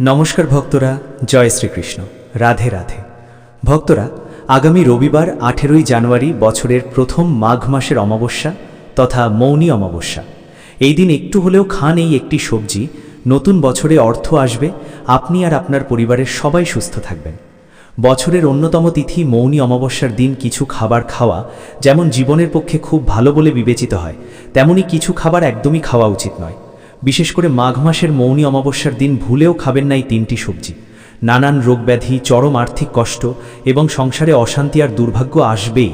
নমস্কার ভক্তরা, জয় শ্রীকৃষ্ণ। রাধে রাধে। ভক্তরা, আগামী রবিবার আঠেরোই জানুয়ারি বছরের প্রথম মাঘ মাসের অমাবস্যা তথা মৌনী অমাবস্যা। এই দিন একটু হলেও খান এই একটি সবজি। নতুন বছরে অর্থ আসবে। আপনি আর আপনার পরিবারের সবাই সুস্থ থাকবেন। বছরের অন্যতম তিথি মৌনী অমাবস্যার দিন কিছু খাবার খাওয়া, যেমন জীবনের পক্ষে খুব ভালো বলে বিবেচিত হয়, তেমনি কিছু খাবার একদমই খাওয়া উচিত নয়। বিশেষ করে মাঘ মাসের মৌনী অমাবস্যার দিন ভুলেও খাবেন না এই তিনটি সবজি। নানান রোগব্যাধি, চরম আর্থিক কষ্ট এবং সংসারে অশান্তি আর দুর্ভাগ্য আসবেই।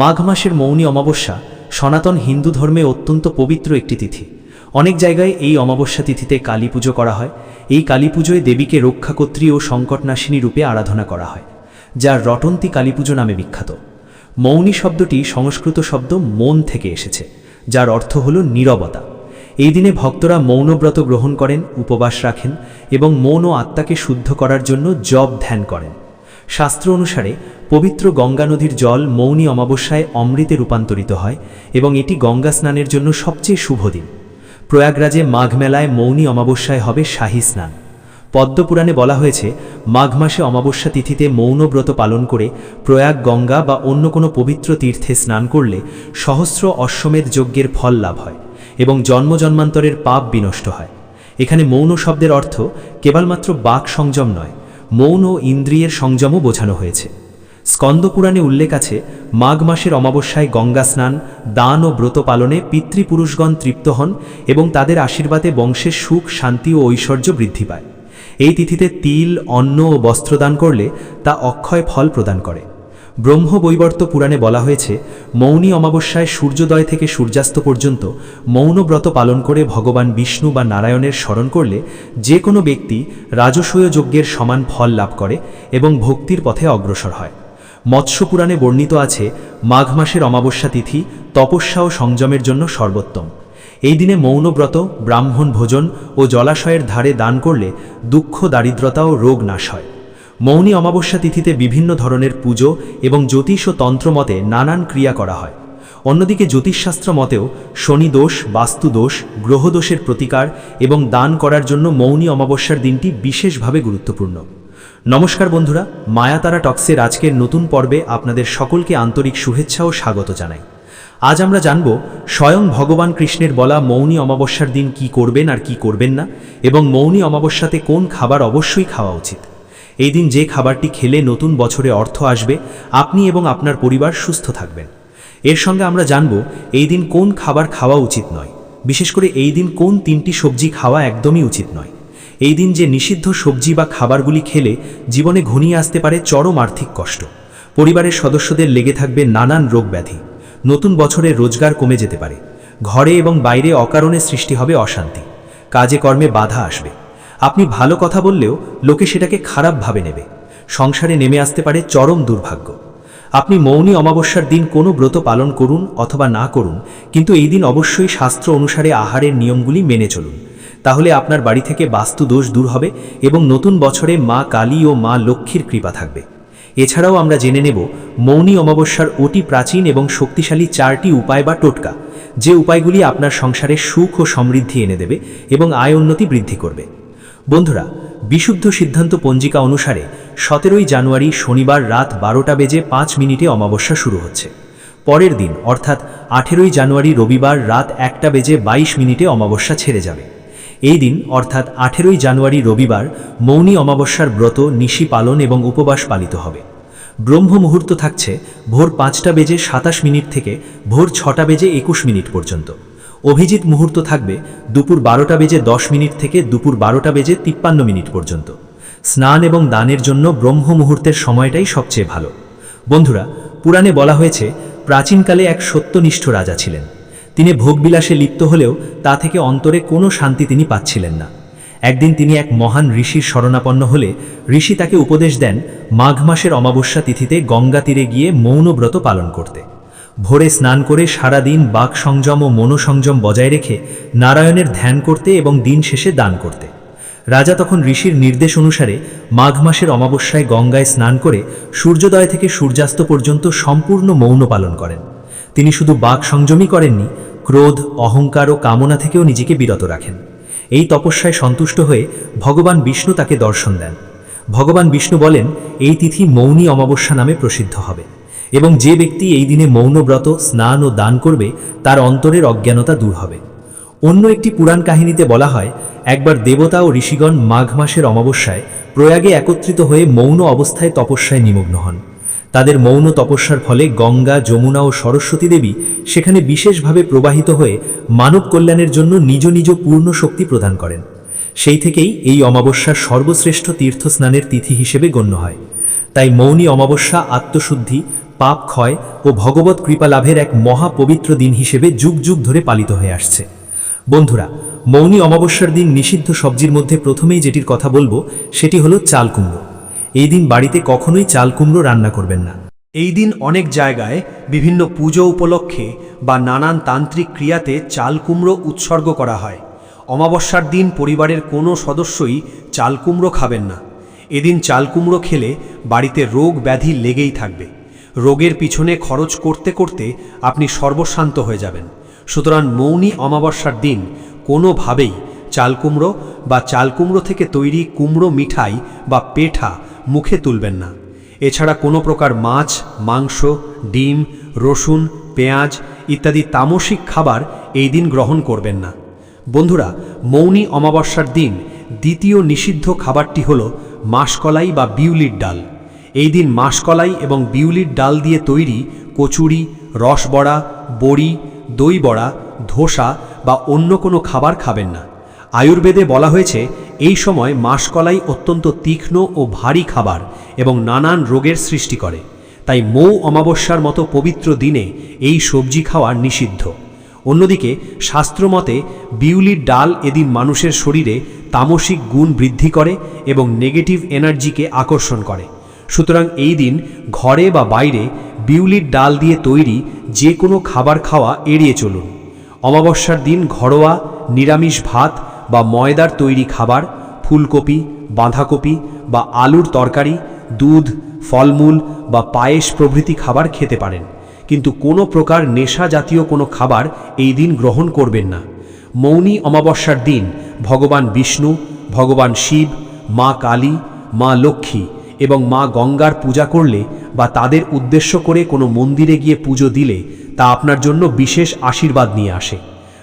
মাঘ মাসের মৌনী অমাবস্যা সনাতন হিন্দু ধর্মে অত্যন্ত পবিত্র একটি তিথি। অনেক জায়গায় এই অমাবস্যা তিথিতে কালী পুজো করা হয়। এই কালী পুজোয় দেবীকে রক্ষাকর্ত্রী ও সংকটনাশিনী রূপে আরাধনা করা হয় যা রটন্তী কালী পুজো নামে বিখ্যাত। মৌনী শব্দটি সংস্কৃত শব্দ মন থেকে এসেছে, যার অর্থ হল নীরবতা। এই দিনে ভক্তরা মৌনব্রত গ্রহণ করেন, উপবাস রাখেন এবং মৌন আত্মাকে শুদ্ধ করার জন্য জপ ধ্যান করেন। শাস্ত্র অনুসারে পবিত্র গঙ্গা নদীর জল মৌনী অমাবস্যায় অমৃতে রূপান্তরিত হয় এবং এটি গঙ্গা স্নানের জন্য সবচেয়ে শুভ দিন। প্রয়াগরাজে মাঘ মেলায় মৌনী অমাবস্যায় হবে শাহী স্নান। পদ্মপুরাণে বলা হয়েছে, মাঘ মাসে অমাবস্যা তিথিতে মৌনব্রত পালন করে প্রয়াগ, গঙ্গা বা অন্য কোনো পবিত্র তীর্থে স্নান করলে সহস্র অশ্বমেধ যজ্ঞের ফল লাভ হয়। এবং জন্মজন্মান্তরের পাপ বিনষ্ট হয়। এখানে মৌন শব্দের অর্থ কেবলমাত্র বাক সংযম নয়, মৌন ও ইন্দ্রিয়ের সংযমও বোঝানো হয়েছে। স্কন্দপুরাণে উল্লেখ আছে, মাঘ মাসের অমাবস্যায় গঙ্গা স্নান, দান ও ব্রত পালনে পিতৃপুরুষগণ তৃপ্ত হন এবং তাদের আশীর্বাদে বংশের সুখ, শান্তি ও ঐশ্বর্য বৃদ্ধি পায়। এই তিথিতে তিল, অন্ন ও বস্ত্রদান করলে তা অক্ষয় ফল প্রদান করে। ব্রহ্মবৈবর্ত পুরাণে বলা হয়েছে, মৌনী অমাবস্যায় সূর্যোদয় থেকে সূর্যাস্ত পর্যন্ত মৌন ব্রত পালন করে ভগবান বিষ্ণু বা নারায়ণের স্মরণ করলে যে কোনো ব্যক্তি রাজসূয় যজ্ঞের সমান ফল লাভ করে এবং ভক্তির পথে অগ্রসর হয়। মৎস্য পুরাণে বর্ণিত আছে, মাঘ মাসের অমাবস্যা তিথি তপস্যা ও সংযমের জন্য সর্বোত্তম। এই দিনে মৌনব্রত ব্রাহ্মণ ভোজন ও জলাশয়ের ধারে দান করলে দুঃখ, দারিদ্রতা ও রোগ নাশ হয়। মৌনী অমাবস্যা তিথিতে বিভিন্ন ধরনের পুজো এবং জ্যোতিষ ও তন্ত্র মতে নানান ক্রিয়া করা হয়। অন্যদিকে জ্যোতিষশাস্ত্র মতেও শনি দোষ, বাস্তু দোষ গ্রহদোষের প্রতিকার এবং দান করার জন্য মৌনী অমাবস্যার দিনটি বিশেষভাবে গুরুত্বপূর্ণ। নমস্কার বন্ধুরা, মায়াতারা টক্সের আজকের নতুন পর্বে আপনাদের সকলকে আন্তরিক শুভেচ্ছা ও স্বাগত জানাই। আজ আমরা জানব, স্বয়ং ভগবান কৃষ্ণের বলা মৌনী অমাবস্যার দিন কি করবেন আর কি করবেন না এবং মৌনী অমাবস্যাতে কোন খাবার অবশ্যই খাওয়া উচিত। এই দিন যে খাবারটি খেলে নতুন বছরে অর্থ আসবে, আপনি এবং আপনার পরিবার সুস্থ থাকবেন। এর সঙ্গে আমরা জানব, এই দিন কোন খাবার খাওয়া উচিত নয়। বিশেষ করে এই দিন কোন তিনটি সবজি খাওয়া একদমই উচিত নয়। এই দিন যে নিষিদ্ধ সবজি বা খাবারগুলি খেলে জীবনে ঘনিয়ে আসতে পারে চরম আর্থিক কষ্ট। পরিবারের সদস্যদের লেগে থাকবে নানান রোগ ব্যাধি। নতুন বছরে রোজগার কমে যেতে পারে। ঘরে এবং বাইরে অকারণে সৃষ্টি হবে অশান্তি। কাজে কর্মে বাধা আসবে। আপনি ভালো কথা বললেও লোকে সেটাকে খারাপভাবে নেবে। সংসারে নেমে আসতে পারে চরম দুর্ভাগ্য। আপনি মৌনী অমাবস্যার দিন কোনো ব্রত পালন করুন অথবা না করুন, কিন্তু এই দিন অবশ্যই শাস্ত্র অনুসারে আহারের নিয়মগুলি মেনে চলুন। তাহলে আপনার বাড়ি থেকে বাস্তু দোষ দূর হবে এবং নতুন বছরে মা কালী ও মা লক্ষ্মীর কৃপা থাকবে। এছাড়াও আমরা জেনে নেব, মৌনী অমাবস্যার অতি প্রাচীন এবং শক্তিশালী চারটি উপায় বা টোটকা, যে উপায়গুলি আপনার সংসারে সুখ ও সমৃদ্ধি এনে দেবে এবং আয় উন্নতি বৃদ্ধি করবে। বন্ধুরা, বিশুদ্ধ সিদ্ধান্ত পঞ্জিকা অনুসারে সতেরোই জানুয়ারি শনিবার রাত বারোটা বেজে পাঁচ মিনিটে অমাবস্যা শুরু হচ্ছে। পরের দিন, অর্থাৎ আঠেরোই জানুয়ারি রবিবার রাত একটা বেজে বাইশ মিনিটে অমাবস্যা ছেড়ে যাবে। এই দিন, অর্থাৎ আঠেরোই জানুয়ারি রবিবার, মৌনী অমাবস্যার ব্রত, নিশি পালন এবং উপবাস পালিত হবে। ব্রহ্ম মুহূর্ত থাকছে ভোর পাঁচটা বেজে সাতাশ মিনিট থেকে ভোর ছটা বেজে একুশ মিনিট পর্যন্ত। অভিজিৎ মুহূর্ত থাকবে দুপুর বারোটা বেজে দশ মিনিট থেকে দুপুর বারোটা বেজে তিপ্পান্ন মিনিট পর্যন্ত। স্নান এবং দানের জন্য ব্রহ্ম মুহূর্তের সময়টাই সবচেয়ে ভালো। বন্ধুরা, পুরাণে বলা হয়েছে, প্রাচীনকালে এক সত্যনিষ্ঠ রাজা ছিলেন। তিনি ভোগবিলাসে লিপ্ত হলেও তা থেকে অন্তরে কোনো শান্তি তিনি পাচ্ছিলেন না। একদিন তিনি এক মহান ঋষির শরণাপন্ন হলে ঋষি তাকে উপদেশ দেন, মাঘ মাসের অমাবস্যা তিথিতে গঙ্গা তীরে গিয়ে মৌনব্রত পালন করতে। ভোরে স্নান করে সারা দিন বাক সংযম ও মনোসংযম বজায় রেখে নারায়ণের ধ্যান করতে এবং দিন শেষে দান করতে। রাজা তখন ঋষির নির্দেশ অনুসারে মাঘ মাসের অমাবস্যায় গঙ্গায় স্নান করে সূর্যোদয় থেকে সূর্যাস্ত পর্যন্ত সম্পূর্ণ মৌন পালন করেন। তিনি শুধু বাক সংযমই করেননি, ক্রোধ, অহংকার ও কামনা থেকেও নিজেকে বিরত রাখেন। এই তপস্যায় সন্তুষ্ট হয়ে ভগবান বিষ্ণু তাকে দর্শন দেন। ভগবান বিষ্ণু বলেন, এই তিথি মৌনী অমাবস্যা নামে প্রসিদ্ধ হবে। এবং যে ব্যক্তি এই দিনে মৌনব্রত, স্নান ও দান করবে, তার অন্তরের অজ্ঞানতা দূর হবে। অন্য একটি পুরাণ কাহিনীতে বলা হয়, একবার দেবতা ও ঋষিগণ মাঘ মাসের অমাবস্যায় প্রয়াগে একত্রিত হয়ে মৌন অবস্থায় তপস্যায় নিমগ্ন হন। তাদের মৌন তপস্যার ফলে গঙ্গা, যমুনা ও সরস্বতী দেবী সেখানে বিশেষভাবে প্রবাহিত হয়ে মানব কল্যাণের জন্য নিজ নিজ পূর্ণ শক্তি প্রদান করেন। সেই থেকেই এই অমাবস্যার সর্বশ্রেষ্ঠ তীর্থস্নানের তিথি হিসেবে গণ্য হয়। তাই মৌনী অমাবস্যা আত্মশুদ্ধি পাপ ক্ষয় ও ভগবত কৃপা লাভের এক মহাপবিত্র দিন হিসেবে যুগ যুগ ধরে পালিত হয়ে আসছে। বন্ধুরা, মৌনী অমাবস্যার দিন নিষিদ্ধ সবজির মধ্যে প্রথমেই যেটির কথা বলব, সেটি হলো চাল কুমড়ো। এই দিন বাড়িতে কখনোই চাল কুমড়ো রান্না করবেন না। এই দিন অনেক জায়গায় বিভিন্ন পুজো উপলক্ষে বা নানান তান্ত্রিক ক্রিয়াতে চাল কুমড়ো উৎসর্গ করা হয়। অমাবস্যার দিন পরিবারের কোনো সদস্যই চাল কুমড়ো খাবেন না। এদিন চাল কুমড়ো খেলে বাড়িতে রোগ ব্যাধি লেগেই থাকবে। রোগের পিছনে খরচ করতে করতে আপনি সর্বশান্ত হয়ে যাবেন। সুতরাং মৌনী অমাবস্যার দিন কোনোভাবেই চালকুমড়ো বা চালকুমড়ো থেকে তৈরি কুমড়ো মিঠাই বা পেঠা মুখে তুলবেন না। এছাড়া কোনো প্রকার মাছ, মাংস, ডিম, রসুন, পেঁয়াজ ইত্যাদি তামসিক খাবার এই দিন গ্রহণ করবেন না। বন্ধুরা, মৌনী অমাবস্যার দিন দ্বিতীয় নিষিদ্ধ খাবারটি হল মাসকলাই বা বিউলির ডাল। এই দিন মাসকলাই এবং বিউলির ডাল দিয়ে তৈরি কচুরি, রসবড়া, বড়ি দই বড়া ধোসা বা অন্য কোনো খাবার খাবেন না। আয়ুর্বেদে বলা হয়েছে, এই সময় মাসকলাই অত্যন্ত তীক্ষ্ণ ও ভারী খাবার এবং নানান রোগের সৃষ্টি করে। তাই মৌ অমাবস্যার মতো পবিত্র দিনে এই সবজি খাওয়া নিষিদ্ধ। অন্যদিকে, শাস্ত্রমতে বিউলির ডাল এদিন মানুষের শরীরে তামসিক গুণ বৃদ্ধি করে এবং নেগেটিভ এনার্জিকে আকর্ষণ করে। সুতরাং এই দিন ঘরে বা বাইরে বিউলির ডাল দিয়ে তৈরি যে কোনো খাবার খাওয়া এড়িয়ে চলুন। অমাবস্যার দিন ঘরোয়া নিরামিষ ভাত বা ময়দার তৈরি খাবার, ফুলকপি, বাঁধাকপি বা আলুর তরকারি, দুধ, ফলমূল বা পায়েস প্রভৃতি খাবার খেতে পারেন। কিন্তু কোনো প্রকার নেশা জাতীয় কোনো খাবার এই দিন গ্রহণ করবেন না। মৌনী অমাবস্যার দিন ভগবান বিষ্ণু, ভগবান শিব, মা কালী, মা লক্ষ্মী এবং মা গঙ্গার পূজা করলে বা তাদের উদ্দেশ্য করে কোনো মন্দিরে গিয়ে পুজো দিলে তা আপনার জন্য বিশেষ আশীর্বাদ নিয়ে আসে।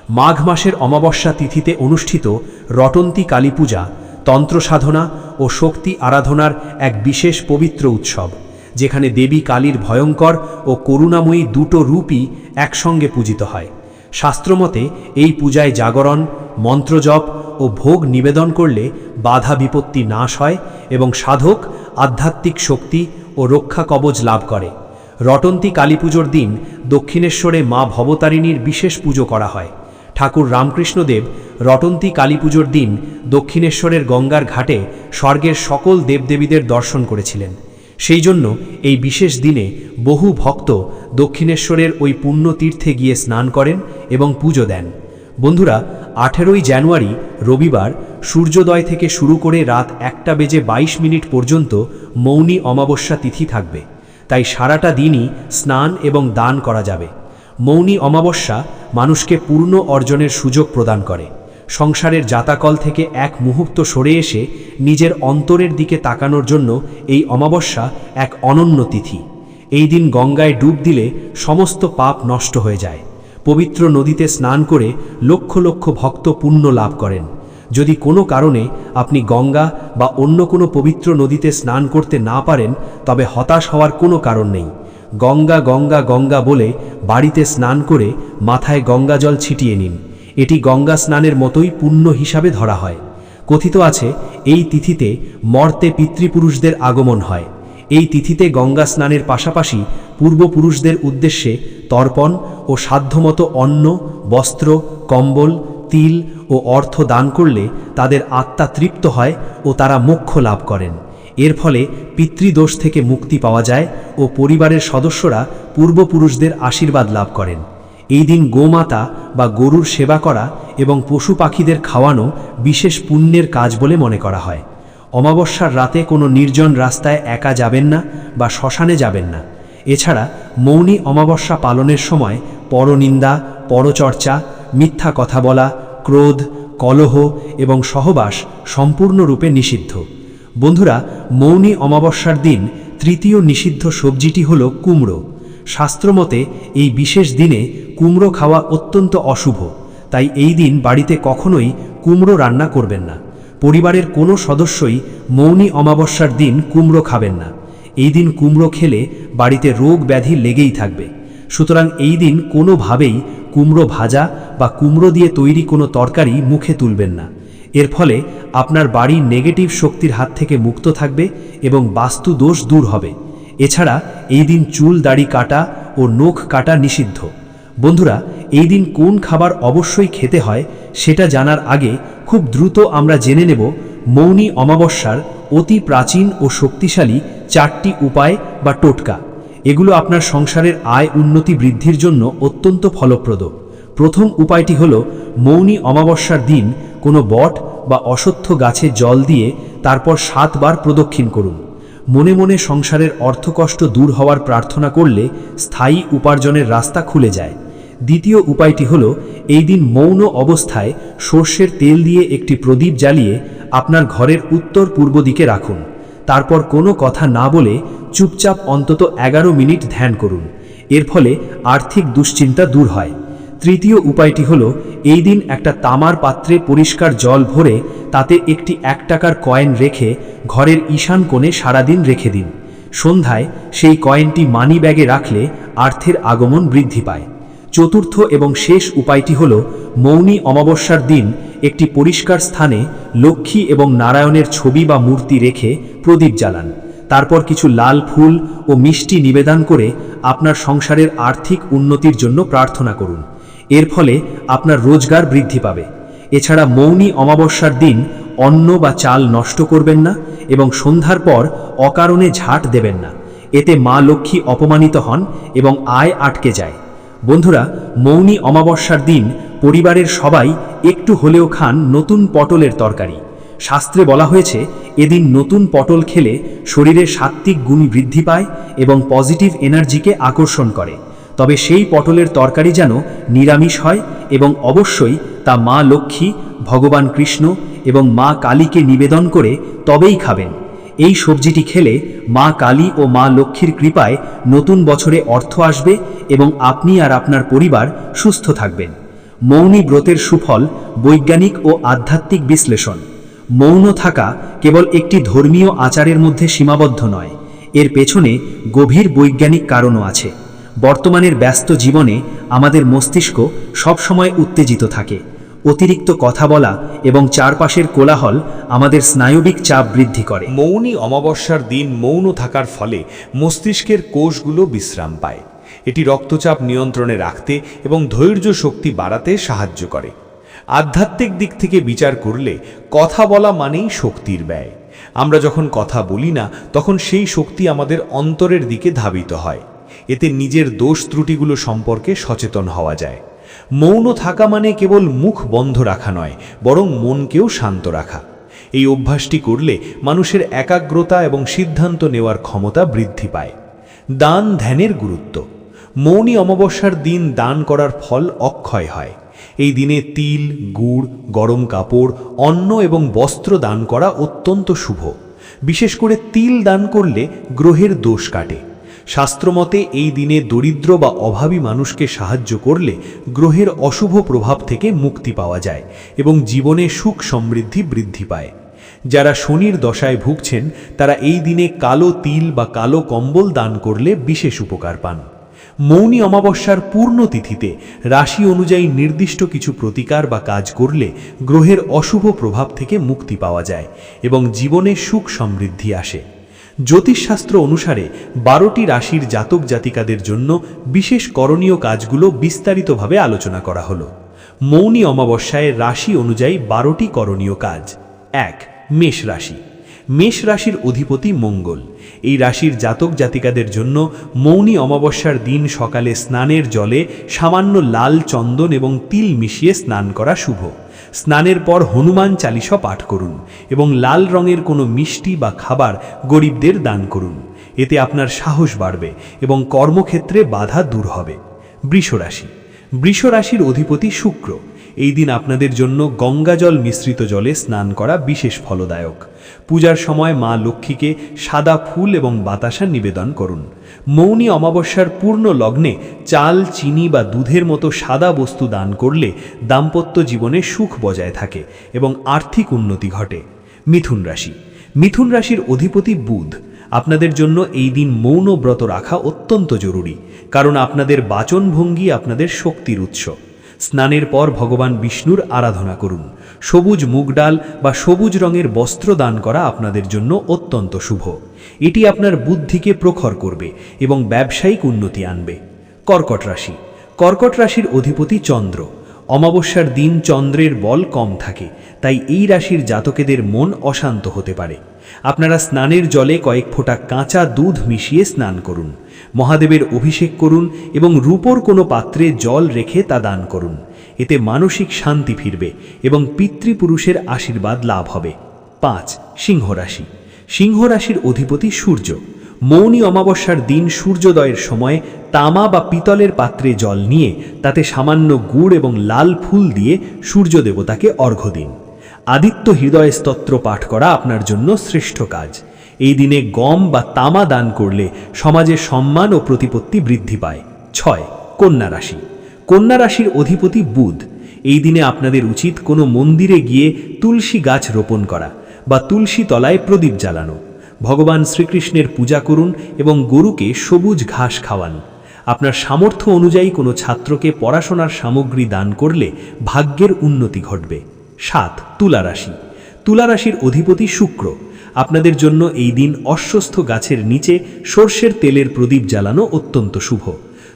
মাঘ মাসের অমাবস্যা তিথিতে অনুষ্ঠিত রটন্তী কালী পূজা, তন্ত্র সাধনা ও শক্তি আরাধনার এক বিশেষ পবিত্র উৎসব, যেখানে দেবী কালীর ভয়ঙ্কর ও করুণাময়ী দুটো রূপই একসঙ্গে পূজিত হয়। শাস্ত্রমতে, এই পূজায় জাগরণ, মন্ত্রজপ ও ভোগ নিবেদন করলে বাধা বিপত্তি নাশ হয় এবং সাধক আধ্যাত্মিক শক্তি ও রক্ষা কবচ লাভ করে। রটন্তী কালী পুজোর দিন দক্ষিণেশ্বরে মা ভবতারিণীর বিশেষ পুজো করা হয়। ঠাকুর রামকৃষ্ণদেব রটন্তী কালী পুজোর দিন দক্ষিণেশ্বরের গঙ্গার ঘাটে স্বর্গের সকল দেবদেবীদের দর্শন করেছিলেন। সেই জন্য এই বিশেষ দিনে বহু ভক্ত দক্ষিণেশ্বরের ওই পুণ্য তীর্থে গিয়ে স্নান করেন এবং পুজো দেন। বন্ধুরা, আঠেরোই জানুয়ারি, রবিবার, সূর্যোদয় থেকে শুরু করে রাত একটা বেজে ২২ মিনিট পর্যন্ত মৌনী অমাবস্যা তিথি থাকবে। তাই সারাটা দিনই স্নান এবং দান করা যাবে। মৌনী অমাবস্যা মানুষকে পূর্ণ অর্জনের সুযোগ প্রদান করে। সংসারের জাতাকল থেকে এক মুহূর্ত সরে এসে নিজের অন্তরের দিকে তাকানোর জন্য এই অমাবস্যা এক অনন্য তিথি। এই দিন গঙ্গায় ডুব দিলে সমস্ত পাপ নষ্ট হয়ে যায়। পবিত্র নদীতে স্নান করে লক্ষ লক্ষ ভক্ত পুণ্য লাভ করেন। যদি কোনো কারণে আপনি গঙ্গা বা অন্য কোনো পবিত্র নদীতে স্নান করতে না পারেন, তবে হতাশ হওয়ার কোনো কারণ নেই। গঙ্গা গঙ্গা গঙ্গা বলে বাড়িতে স্নান করে মাথায় গঙ্গা জল ছিটিয়ে নিন। এটি গঙ্গা স্নানের মতোই পুণ্য হিসাবে ধরা হয়। কথিত আছে, এই তিথিতে মর্তে পিতৃপুরুষদের আগমন হয়। এই তিথিতে গঙ্গা স্নানের পাশাপাশি পূর্বপুরুষদের উদ্দেশ্যে তর্পণ ও সাধ্যমতো অন্ন, বস্ত্র, কম্বল, তিল ও অর্থ দান করলে তাদের আত্মা তৃপ্ত হয় ও তারা মোক্ষ লাভ করেন। এর ফলে পিতৃদোষ থেকে মুক্তি পাওয়া যায় ও পরিবারের সদস্যরা পূর্বপুরুষদের আশীর্বাদ লাভ করেন। এই দিন গোমাতা বা গরুর সেবা করা এবং পশু পাখিদের খাওয়ানো বিশেষ পুণ্যের কাজ বলে মনে করা হয়। অমাবস্যার রাতে কোনো নির্জন রাস্তায় একা যাবেন না বা শ্মশানে যাবেন না। এছাড়া মৌনী অমাবস্যা পালনের সময় পরনিন্দা, পরচর্চা, মিথ্যা কথা বলা, ক্রোধ, কলহ এবং সহবাস সম্পূর্ণরূপে নিষিদ্ধ। বন্ধুরা, মৌনী অমাবস্যার দিন তৃতীয় নিষিদ্ধ সবজিটি হল কুমড়ো। শাস্ত্রমতে, এই বিশেষ দিনে কুমড়ো খাওয়া অত্যন্ত অশুভ, তাই এই দিন বাড়িতে কখনোই কুমড়ো রান্না করবেন না। পরিবারের কোনো সদস্যই মৌনী অমাবস্যার দিন কুমড়ো খাবেন না। এই দিন কুমড়ো খেলে বাড়িতে রোগ ব্যাধি লেগেই থাকবে। সুতরাং এই দিন কোনোভাবেই কুমড়ো ভাজা বা কুমড়ো দিয়ে তৈরি কোনো তরকারি মুখে তুলবেন না। এর ফলে আপনার বাড়ি নেগেটিভ শক্তির হাত থেকে মুক্ত থাকবে এবং বাস্তু দোষ দূর হবে। এছাড়া এই দিন চুল, দাড়ি কাটা ও নখ কাটা নিষিদ্ধ। বন্ধুরা, এই দিন কোন খাবার অবশ্যই খেতে হয় সেটা জানার আগে খুব দ্রুত আমরা জেনে নেব মৌনী অমাবস্যার অতি প্রাচীন ও শক্তিশালী চারটি উপায় বা টোটকা। এগুলো আপনার সংসারের আয় উন্নতি বৃদ্ধির জন্য অত্যন্ত ফলপ্রদ। প্রথম উপায়টি হল মৌনী অমাবস্যার দিন কোনো বট বা অসত্য গাছে জল দিয়ে তারপর সাতবার প্রদক্ষিণ করুন। মনে মনে সংসারের অর্থকষ্ট দূর হওয়ার প্রার্থনা করলে স্থায়ী উপার্জনের রাস্তা খুলে যায়। দ্বিতীয় উপায়টি হল, এই দিন মৌন অবস্থায় সর্ষের তেল দিয়ে একটি প্রদীপ জ্বালিয়ে আপনার ঘরের উত্তর পূর্ব দিকে রাখুন। তারপর কোনো কথা না বলে চুপচাপ অন্তত এগারো মিনিট ধ্যান করুন। এর ফলে আর্থিক দুশ্চিন্তা দূর হয়। তৃতীয় উপায়টি হল, এই দিন একটা তামার পাত্রে পরিষ্কার জল ভরে তাতে একটি এক টাকার কয়েন রেখে ঘরের ঈশান কোণে সারাদিন রেখে দিন। সন্ধ্যায় সেই কয়েনটি মানি ব্যাগে রাখলে আর্থের আগমন বৃদ্ধি পায়। চতুর্থ এবং শেষ উপায়টি হল, মৌনী অমাবস্যার দিন একটি পরিষ্কার স্থানে লক্ষ্মী এবং নারায়ণের ছবি বা মূর্তি রেখে প্রদীপ জ্বালান। তারপর কিছু লাল ফুল ও মিষ্টি নিবেদন করে আপনার সংসারের আর্থিক উন্নতির জন্য প্রার্থনা করুন। এর ফলে আপনার রোজগার বৃদ্ধি পাবে। এছাড়া মৌনী অমাবস্যার দিন অন্ন বা চাল নষ্ট করবেন না এবং সন্ধ্যার পর অকারণে ঝাঁট দেবেন না। এতে মা লক্ষ্মী অপমানিত হন এবং আয় আটকে যায়। বন্ধুরা, মৌনি অমাবস্যার দিন পরিবারের সবাই একটু হলেও খান নতুন পটলের তরকারি। শাস্ত্রে বলা হয়েছে, এদিন নতুন পটল খেলে শরীরে সাত্ত্বিক গুণ বৃদ্ধি পায় এবং পজিটিভ এনার্জিকে আকর্ষণ করে। তবে সেই পটলের তরকারি যেন নিরামিষ হয় এবং অবশ্যই তা মা লক্ষ্মী, ভগবান কৃষ্ণ এবং মা কালীকে নিবেদন করে তবেই খাবেন। এই সবজিটি খেলে মা কালী ও মা লক্ষ্মীর কৃপায় নতুন বছরে অর্থ আসবে এবং আপনি আর আপনার পরিবার সুস্থ থাকবেন। মৌনী ব্রতের সুফল বৈজ্ঞানিক ও আধ্যাত্মিক বিশ্লেষণ। মৌন থাকা কেবল একটি ধর্মীয় আচারের মধ্যে সীমাবদ্ধ নয়, এর পেছনে গভীর বৈজ্ঞানিক কারণও আছে। বর্তমানের ব্যস্ত জীবনে আমাদের মস্তিষ্ক সবসময় উত্তেজিত থাকে। অতিরিক্ত কথা বলা এবং চারপাশের কোলাহল আমাদের স্নায়বিক চাপ বৃদ্ধি করে। মৌনী অমাবস্যার দিন মৌন থাকার ফলে মস্তিষ্কের কোষগুলো বিশ্রাম পায়। এটি রক্তচাপ নিয়ন্ত্রণে রাখতে এবং ধৈর্য শক্তি বাড়াতে সাহায্য করে। আধ্যাত্মিক দিক থেকে বিচার করলে কথা বলা মানেই শক্তির ব্যয়। আমরা যখন কথা বলি না, তখন সেই শক্তি আমাদের অন্তরের দিকে ধাবিত হয়। এতে নিজের দোষ ত্রুটিগুলো সম্পর্কে সচেতন হওয়া যায়। মৌন থাকা মানে কেবল মুখ বন্ধ রাখা নয়, বরং মনকেও শান্ত রাখা। এই অভ্যাসটি করলে মানুষের একাগ্রতা এবং সিদ্ধান্ত নেওয়ার ক্ষমতা বৃদ্ধি পায়। দান ধ্যানের গুরুত্ব। মৌনী অমাবস্যার দিন দান করার ফল অক্ষয় হয়। এই দিনে তিল, গুড়, গরম কাপড়, অন্ন এবং বস্ত্র দান করা অত্যন্ত শুভ। বিশেষ করে তিল দান করলে গ্রহের দোষ কাটে। শাস্ত্রমতে এই দিনে দরিদ্র বা অভাবী মানুষকে সাহায্য করলে গ্রহের অশুভ প্রভাব থেকে মুক্তি পাওয়া যায় এবং জীবনে সুখ সমৃদ্ধি বৃদ্ধি পায়। যারা শনির দশায় ভুগছেন, তারা এই দিনে কালো তিল বা কালো কম্বল দান করলে বিশেষ উপকার পান। মৌনী অমাবস্যার পূর্ণ তিথিতে রাশি অনুযায়ী নির্দিষ্ট কিছু প্রতিকার বা কাজ করলে গ্রহের অশুভ প্রভাব থেকে মুক্তি পাওয়া যায় এবং জীবনে সুখ সমৃদ্ধি আসে। জ্যোতিষশাস্ত্র অনুসারে বারোটি রাশির জাতক জাতিকাদের জন্য বিশেষ করণীয় কাজগুলো বিস্তারিতভাবে আলোচনা করা হলো। মৌনী অমাবস্যায় রাশি অনুযায়ী বারোটি করণীয় কাজ। এক, মেষ রাশি। মেষ রাশির অধিপতি মঙ্গল। এই রাশির জাতক জাতিকাদের জন্য মৌনী অমাবস্যার দিন সকালে স্নানের জলে সামান্য লাল চন্দন এবং তিল মিশিয়ে স্নান করা শুভ। স্নানের পর হনুমান চালিসা পাঠ করুন এবং লাল রঙের কোনো মিষ্টি বা খাবার গরিবদের দান করুন। এতে আপনার সাহস বাড়বে এবং কর্মক্ষেত্রে বাধা দূর হবে। বৃষরাশি। বৃষরাশির বৃষ রাশির অধিপতি শুক্র। এই দিন আপনাদের জন্য গঙ্গাজল মিশ্রিত জলে স্নান করা বিশেষ ফলদায়ক। পূজার সময় মা লক্ষ্মীকে সাদা ফুল এবং বাতাসা নিবেদন করুন। মৌনী অমাবস্যার পূর্ণ লগ্নে চাল, চিনি বা দুধের মতো সাদা বস্তু দান করলে দাম্পত্য জীবনে সুখ বজায় থাকে এবং আর্থিক উন্নতি ঘটে। মিথুন রাশি। মিথুন রাশির অধিপতি বুধ। আপনাদের জন্য এই দিন মৌন ব্রত রাখা অত্যন্ত জরুরি, কারণ আপনাদের বাচনভঙ্গি আপনাদের শক্তির উৎস। স্নানের পর ভগবান বিষ্ণুর আরাধনা করুন। সবুজ মুগ ডাল বা সবুজ রঙের বস্ত্র দান করা আপনাদের জন্য অত্যন্ত শুভ। এটি আপনার বুদ্ধিকে প্রখর করবে এবং ব্যবসায়িক উন্নতি আনবে। কর্কট রাশি। কর্কট রাশির অধিপতি চন্দ্র। অমাবস্যার দিন চন্দ্রের বল কম থাকে, তাই এই রাশির জাতকেদের মন অশান্ত হতে পারে। আপনারা স্নানের জলে কয়েক ফোঁটা কাঁচা দুধ মিশিয়ে স্নান করুন। মহাদেবের অভিষেক করুন এবং রূপোর কোনো পাত্রে জল রেখে তা দান করুন। এতে মানসিক শান্তি ফিরবে এবং পিতৃপুরুষের আশীর্বাদ লাভ হবে। পাঁচ সিংহ রাশি সিংহ রাশির অধিপতি সূর্য। মৌনী অমাবস্যার দিন সূর্যোদয়ের সময় তামা বা পিতলের পাত্রে জল নিয়ে তাতে সামান্য গুড় এবং লাল ফুল দিয়ে সূর্য দেবতাকে অর্ঘ্য দিন। আদিত্য হৃদয় স্তোত্র পাঠ করা আপনার জন্য শ্রেষ্ঠ কাজ। এই দিনে গম বা তামা দান করলে সমাজে সম্মান ও প্রতিপত্তি বৃদ্ধি পায়। ছয়, কন্যা রাশি। কন্যা রাশির অধিপতি বুধ। এই দিনে আপনাদের উচিত কোনো মন্দিরে গিয়ে তুলসী গাছ রোপণ করা বা তুলসী তলায় প্রদীপ জ্বালানো। ভগবান শ্রীকৃষ্ণের পূজা করুন এবং গরুকে সবুজ ঘাস খাওয়ান। আপনার সামর্থ্য অনুযায়ী কোনো ছাত্রকে পড়াশোনার সামগ্রী দান করলে ভাগ্যের উন্নতি ঘটবে। সাত, তুলা রাশি। তুলা রাশির অধিপতি শুক্র। আপনাদের জন্য এই দিন অশ্বস্থ গাছের নিচে সর্ষের তেলের প্রদীপ জ্বালানো অত্যন্ত শুভ।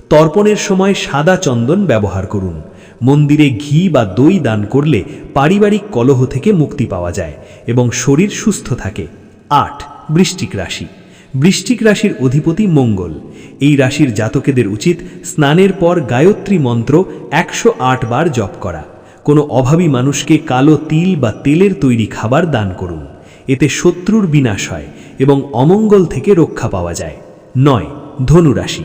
তর্পণের সময় সাদা চন্দন ব্যবহার করুন। মন্দিরে ঘি বা দই দান করলে পারিবারিক কলহ থেকে মুক্তি পাওয়া যায় এবং শরীর সুস্থ থাকে। আট, বৃষ্টিক রাশি। বৃষ্টিক রাশির অধিপতি মঙ্গল। এই রাশির জাতকেদের উচিত স্নানের পর গায়ত্রী মন্ত্র একশো আট বার জপ করা। কোনো অভাবী মানুষকে কালো তিল বা তেলের তৈরি খাবার দান করুন। এতে শত্রুর বিনাশ হয় এবং অমঙ্গল থেকে রক্ষা পাওয়া যায়। নয় ধনুরাশি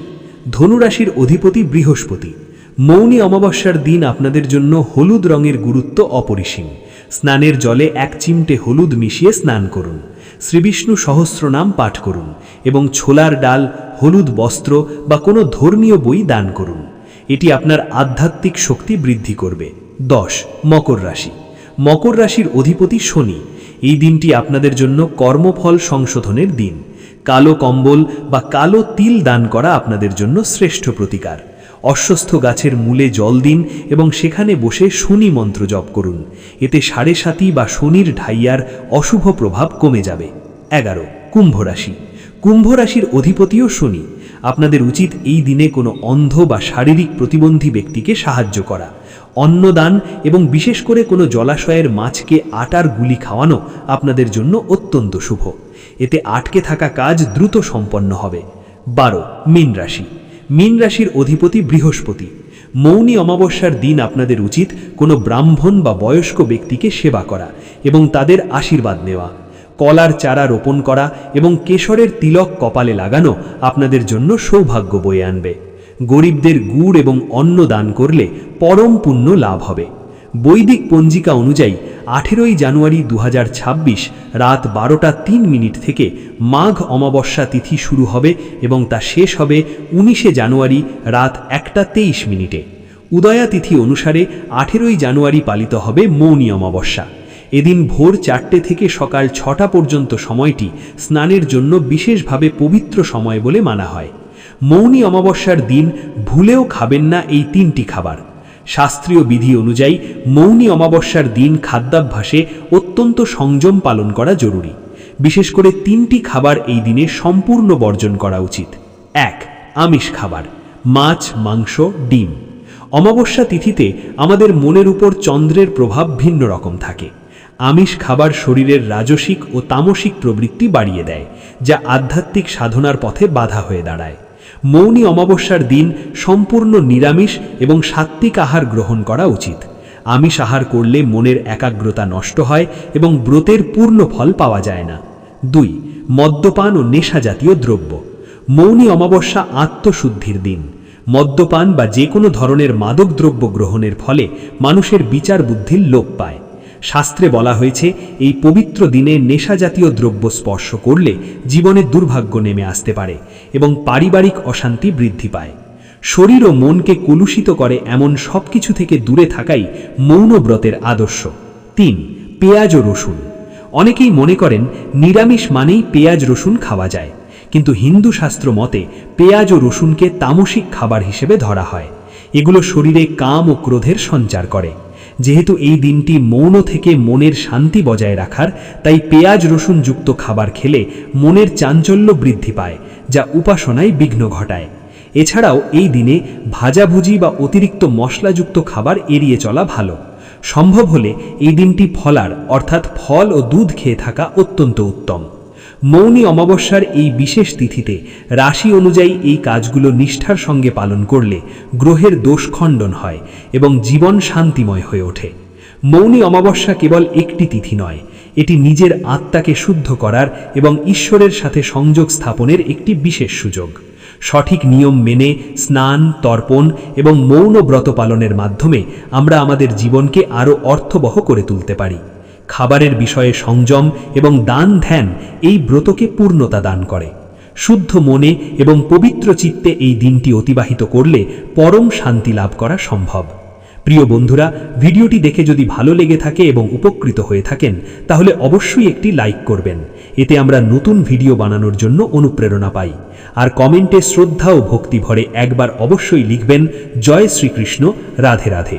ধনুরাশির অধিপতি বৃহস্পতি। মৌনী অমাবস্যার দিন আপনাদের জন্য হলুদ রঙের গুরুত্ব অপরিসীম। স্নানের জলে এক চিমটে হলুদ মিশিয়ে স্নান করুন। শ্রীবিষ্ণু সহস্রনাম পাঠ করুন এবং ছোলার ডাল, হলুদ বস্ত্র বা কোনো ধর্মীয় বই দান করুন। এটি আপনার আধ্যাত্মিক শক্তি বৃদ্ধি করবে। দশ, মকর রাশি। মকর রাশির অধিপতি শনি। এই দিনটি আপনাদের জন্য কর্মফল সংশোধনের দিন। কালো কম্বল বা কালো তিল দান করা আপনাদের জন্য শ্রেষ্ঠ প্রতিকার। অশ্বস্থ গাছের মূলে জল দিন এবং সেখানে বসে শনি মন্ত্র জপ করুন। এতে সাড়ে সাতি বা শনির ঢাইয়ার অশুভ প্রভাব কমে যাবে। এগারো, কুম্ভ রাশি। কুম্ভ রাশির অধিপতিও শনি। আপনাদের উচিত এই দিনে কোনো অন্ধ বা শারীরিক প্রতিবন্ধী ব্যক্তিকে সাহায্য করা। অন্নদান এবং বিশেষ করে কোনো জলাশয়ের মাছকে আটার গুলি খাওয়ানো আপনাদের জন্য অত্যন্ত শুভ। এতে আটকে থাকা কাজ দ্রুত সম্পন্ন হবে। বারো, মীন রাশি। মীন রাশির অধিপতি বৃহস্পতি। মৌনী অমাবস্যার দিন আপনাদের উচিত কোনো ব্রাহ্মণ বা বয়স্ক ব্যক্তিকে সেবা করা এবং তাদের আশীর্বাদ নেওয়া। কলার চারা রোপণ করা এবং কেশরের তিলক কপালে লাগানো আপনাদের জন্য সৌভাগ্য বয়ে আনবে। গরিবদের গুড় এবং অন্ন দান করলে পরম পুণ্য লাভ হবে। বৈদিক পঞ্জিকা অনুযায়ী আঠেরোই জানুয়ারি দু হাজার ছাব্বিশ রাত বারোটা তিন মিনিট থেকে মাঘ অমাবস্যা তিথি শুরু হবে এবং তা শেষ হবে উনিশে জানুয়ারি রাত একটা তেইশ মিনিটে। উদয়া তিথি অনুসারে আঠেরোই জানুয়ারি পালিত হবে মৌনী অমাবস্যা। এদিন ভোর চারটে থেকে সকাল ছটা পর্যন্ত সময়টি স্নানের জন্য বিশেষভাবে পবিত্র সময় বলে মানা হয়। মৌনী অমাবস্যার দিন ভুলেও খাবেন না এই তিনটি খাবার। শাস্ত্রীয় বিধি অনুযায়ী মৌনী অমাবস্যার দিন খাদ্যাভ্যাসে অত্যন্ত সংযম পালন করা জরুরি। বিশেষ করে তিনটি খাবার এই দিনে সম্পূর্ণ বর্জন করা উচিত। এক, আমিষ খাবার, মাছ, মাংস, ডিম। অমাবস্যা তিথিতে আমাদের মনের উপর চন্দ্রের প্রভাব ভিন্ন রকম থাকে। আমিষ খাবার শরীরের রাজসিক ও তামসিক প্রবৃত্তি বাড়িয়ে দেয়, যা আধ্যাত্মিক সাধনার পথে বাধা হয়ে দাঁড়ায়। মৌনী অমাবস্যার দিন সম্পূর্ণ নিরামিষ এবং সাত্ত্বিক আহার গ্রহণ করা উচিত। আমিষ আহার করলে মনের একাগ্রতা নষ্ট হয় এবং ব্রতের পূর্ণ ফল পাওয়া যায় না। দুই, মদ্যপান ও নেশা জাতীয় দ্রব্য। মৌনী অমাবস্যা আত্মশুদ্ধির দিন। মদ্যপান বা যে কোনো ধরনের মাদকদ্রব্য গ্রহণের ফলে মানুষের বিচার বুদ্ধির লোপ পায়। শাস্ত্রে বলা হয়েছে, এই পবিত্র দিনে নেশাজাতীয় দ্রব্য স্পর্শ করলে জীবনে দুর্ভাগ্য নেমে আসতে পারে এবং পারিবারিক অশান্তি বৃদ্ধি পায়। শরীর ও মনকে কলুষিত করে এমন সব কিছু থেকে দূরে থাকাই মৌনব্রতের আদর্শ। তিন, পেঁয়াজ ও রসুন। অনেকেই মনে করেন, নিরামিষ মানেই পেঁয়াজ রসুন খাওয়া যায়। কিন্তু হিন্দু শাস্ত্র মতে, পেঁয়াজ ও রসুনকে তামসিক খাবার হিসেবে ধরা হয়। এগুলো শরীরে কাম ও ক্রোধের সঞ্চার করে। যেহেতু এই দিনটি মৌন থেকে মনের শান্তি বজায় রাখার, তাই পেঁয়াজ রসুন যুক্ত খাবার খেলে মনের চাঞ্চল্য বৃদ্ধি পায়, যা উপাসনায় বিঘ্ন ঘটায়। এছাড়াও এই দিনে ভাজাভুজি বা অতিরিক্ত মশলাযুক্ত খাবার এড়িয়ে চলা ভালো। সম্ভব হলে এই দিনটি ফলার, অর্থাৎ ফল ও দুধ খেয়ে থাকা অত্যন্ত উত্তম। মৌনী অমাবস্যার এই বিশেষ তিথিতে রাশি অনুযায়ী এই কাজগুলো নিষ্ঠার সঙ্গে পালন করলে গ্রহের দোষ খণ্ডন হয় এবং জীবন শান্তিময় হয়ে ওঠে। মৌনী অমাবস্যা কেবল একটি তিথি নয়, এটি নিজের আত্মাকে শুদ্ধ করার এবং ঈশ্বরের সাথে সংযোগ স্থাপনের একটি বিশেষ সুযোগ। সঠিক নিয়ম মেনে স্নান, তর্পণ এবং মৌন ব্রত পালনের মাধ্যমে আমরা আমাদের জীবনকে আরও অর্থবহ করে তুলতে পারি। খাবারের বিষয়ে সংযম এবং দান ধ্যান এই ব্রতকে পূর্ণতা দান করে। শুদ্ধ মনে এবং পবিত্র চিত্তে এই দিনটি অতিবাহিত করলে পরম শান্তি লাভ করা সম্ভব। প্রিয় বন্ধুরা, ভিডিওটি দেখে যদি ভালো লেগে থাকে এবং উপকৃত হয়ে থাকেন, তাহলে অবশ্যই একটি লাইক করবেন। এতে আমরা নতুন ভিডিও বানানোর জন্য অনুপ্রেরণা পাই। আর কমেন্টে শ্রদ্ধা ও ভক্তি ভরে একবার অবশ্যই লিখবেন, জয় শ্রীকৃষ্ণ, রাধে রাধে।